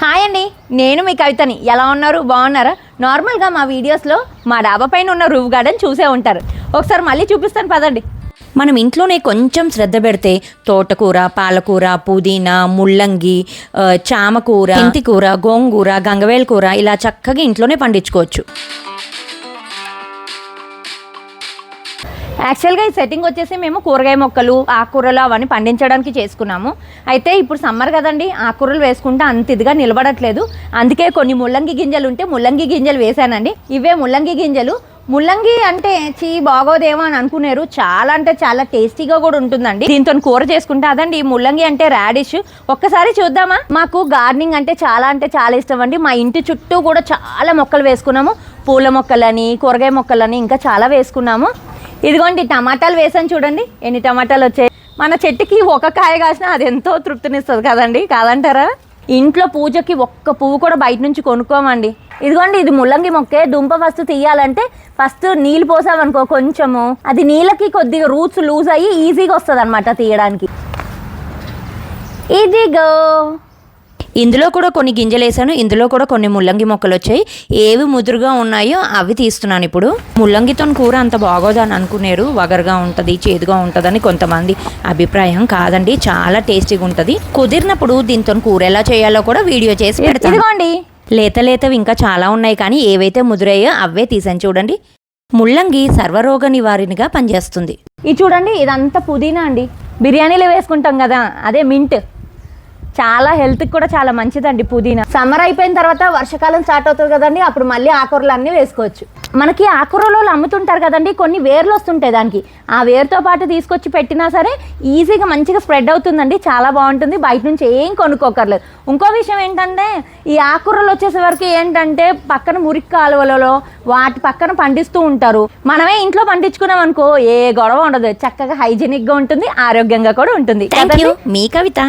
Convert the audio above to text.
Hi అండి నేను మీ కవితని. ఎలా ఉన్నారు? బాగున్నారా? నార్మల్గా మా వీడియోస్లో మా డాబా పైన ఉన్న రూఫ్ గార్డెన్ చూసే ఉంటారు. ఒకసారి మళ్ళీ చూపిస్తాను పదండి. మనం ఇంట్లోనే కొంచెం శ్రద్ధ పెడితే తోటకూర పాలకూర పుదీనా ముల్లంగి చామకూర మెంతికూర గోంగూర గంగవేల కూర ఇలా చక్కగా ఇంట్లోనే పండించుకోవచ్చు. యాక్చువల్గా ఈ సెట్టింగ్ వచ్చేసి మేము కూరగాయ మొక్కలు ఆకుకూరలు అవన్నీ పండించడానికి చేసుకున్నాము. అయితే ఇప్పుడు సమ్మర్ కదండి ఆకుకూరలు వేసుకుంటే అంత ఇదిగా నిలబడట్లేదు. అందుకే కొన్ని ముల్లంగి గింజలు ఉంటే ముల్లంగి గింజలు వేసానండి. ఇవే ముల్లంగి గింజలు. ముల్లంగి అంటే చీ బాగోదేమో అని అనుకున్నారు చాలా అంటే చాలా టేస్టీగా కూడా ఉంటుందండి. దీంతో కూర చేసుకుంటే అదండి ముల్లంగి అంటే రాడిష్ ఒక్కసారి చూద్దామా? మాకు గార్డెనింగ్ అంటే చాలా అంటే చాలా ఇష్టం అండి. మా ఇంటి చుట్టూ కూడా చాలా మొక్కలు వేసుకున్నాము. పూల మొక్కలని కూరగాయ మొక్కలని ఇంకా చాలా వేసుకున్నాము. ఇదిగోండి టమాటాలు వేసాను చూడండి. ఎన్ని టమాటాలు వచ్చాయి? మన చెట్టుకి ఒక కాయ కాసినా అది ఎంతో తృప్తినిస్తుంది కదండి కాదంటారా? ఇంట్లో పూజకి ఒక్క పువ్వు కూడా బయట నుంచి కొనుక్కోమండి. ఇదిగోండి ఇది ముల్లంగి మొక్కే దుంప ఫస్ట్ తీయాలంటే ఫస్ట్ నీళ్ళు పోసామనుకో కొంచెము. అది నీళ్ళకి కొద్దిగా రూట్స్ లూజ్ అయ్యి ఈజీగా వస్తుంది అనమాట తీయడానికి. ఇదిగో. ఇందులో కూడా కొన్ని గింజలు వేసాను. ఇందులో కూడా కొన్ని ముల్లంగి మొక్కలు వచ్చాయి. ఏవి ముదురుగా ఉన్నాయో అవి తీస్తున్నాను ఇప్పుడు. ముల్లంగితో కూర అంత బాగోదని అనుకునేరు. వగరుగా ఉంటుంది చేదుగా ఉంటుందని కొంతమంది అభిప్రాయం కాదండి. చాలా టేస్టీగా ఉంటుంది. కుదిరినప్పుడు దీంతో కూర ఎలా చేయాలో కూడా వీడియో చేసి పెడతాను. లేత లేతవి ఇంకా చాలా ఉన్నాయి కానీ ఏవైతే ముదురయ్యో అవే తీసాను చూడండి. ముల్లంగి సర్వరోగ నివారణగా పనిచేస్తుంది. ఇది చూడండి ఇదంతా పుదీనా అండి. బిర్యానీలో వేసుకుంటాం కదా అదే మింట్. చాలా హెల్త్కి కూడా చాలా మంచిదండి పుదీనా. సమ్మర్ అయిపోయిన తర్వాత వర్షాకాలం స్టార్ట్ అవుతుంది కదండి అప్పుడు మళ్ళీ ఆకుకూరలు అన్నీ వేసుకోవచ్చు. మనకి ఆకుకూరలు అమ్ముతుంటారు కదండి కొన్ని వేర్లు వస్తుంటాయి దానికి. ఆ వేరుతో పాటు తీసుకొచ్చి పెట్టినా సరే ఈజీగా మంచిగా స్ప్రెడ్ అవుతుందండి చాలా బాగుంటుంది బయట నుంచి ఏం కొనుక్కోకర్లేదు. ఇంకో విషయం ఏంటంటే ఈ ఆకుకూరలు వచ్చేసే వరకు ఏంటంటే పక్కన మురికి కాలువలలో వాటి పక్కన పండిస్తూ ఉంటారు. మనమే ఇంట్లో పండించుకున్నాం అనుకో ఏ గొడవ ఉండదు. చక్కగా హైజీనిక్గా ఉంటుంది ఆరోగ్యంగా కూడా ఉంటుంది? మీ కవిత.